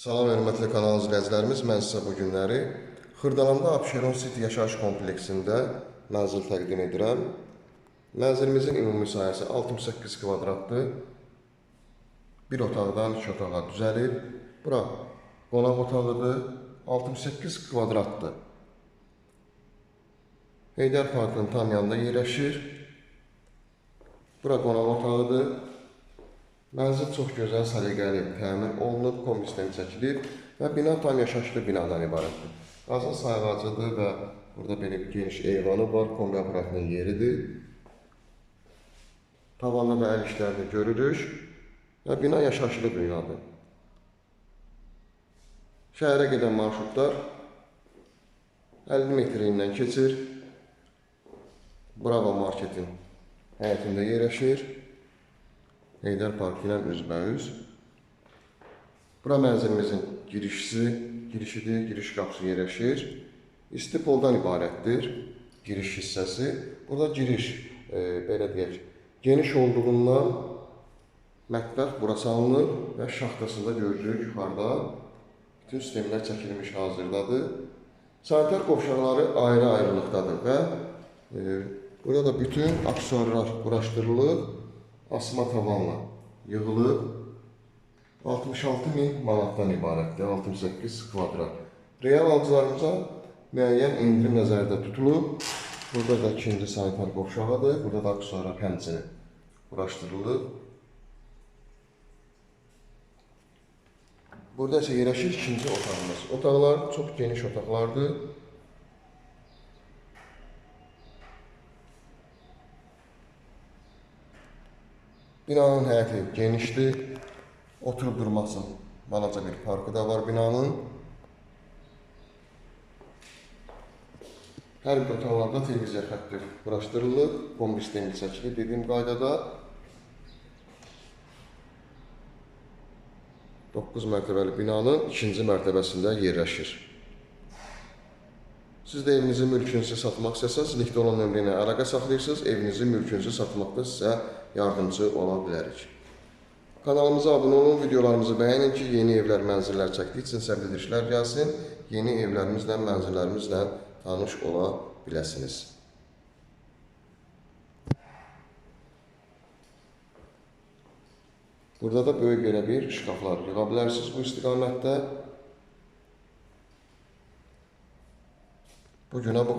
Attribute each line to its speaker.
Speaker 1: Salam hörmətli kanal izləyicilərimiz, mən sizə bu günləri Xırdalanda Abşeron City yaşayış kompleksində mənzil təqdim edirəm. Mənzilimizin ümumi sahəsi 68 kvadratdır. Bir otaqdan iki otağa düzəlib. Bura qonaq otağıdır. 68 kvadratdır. Heydər Parkının tam yanında yerləşir. Bura qonaq otağıdır. Mənzil çox gözəl, səliqəli təmir olunub, kombisdən çəkilib və bina tam yaşayışlı binadan ibarətdir. Qazın sayğacıdır və burada belə bir geniş eyvanı var, kombi aparatının yeridir. Tavanlı və əl işlərini görürük və bina yaşayışlı binadır. Şəhərə gedən marşrutlar 50 metrindən keçir. Bravo marketin həyətində yerləşir. Heydər Parkı ilə üzbəüz. Bura mənzilimizin girişisi, girişidir, giriş qapısı yerləşir. İstipoldan ibarətdir giriş hissəsi. Burada giriş, e, belə deyək, geniş olduğundan mətbəx bura salınır və şaxtasında görürük yuxarıda bütün sistemlər çəkilmiş hazırdadır. Sanitar qovşaqları ayrı-ayrılıqdadır və e, burada da bütün aksesuarlar quraşdırılıb asma tavanla yığılıb 66 min manatdan ibarətdir, 68 kvadrat. Real alıcılarımıza müəyyən endirim nəzərdə tutulub. Burada da ikinci sanitar qovşağıdır, burada da aksesuarlar həmçinin quraşdırılıb. Burada isə yerləşir ikinci otağımız. Otaqlar çox geniş otaqlardır. Binanın həyəti genişdir. Oturub durmasın. Balaca bir parkı da var binanın. Hər bir otaqlarda televiziya xətti quraşdırılıb, kombi sistemi çəkilib dediyim qaydada. 9 mərtəbəli binanın ikinci mərtəbəsində yerləşir. Siz də evinizi, mülkünüzü satmaq istəsəniz, linkdə olan nömrə ilə əlaqə saxlayırsınız, evinizi, mülkünüzü satmaqda sizə yardımcı ola bilərik. Kanalımıza abunə olun, videolarımızı bəyənin ki, yeni evlər, mənzillər çəkdikcə sizə bildirişlər gəlsin, yeni evlərimizlə, mənzillərimizlə tanış ola biləsiniz. Burada da böyük belə bir şkaflar yığa bilərsiniz bu istiqamətdə. Bu günə bu qədər.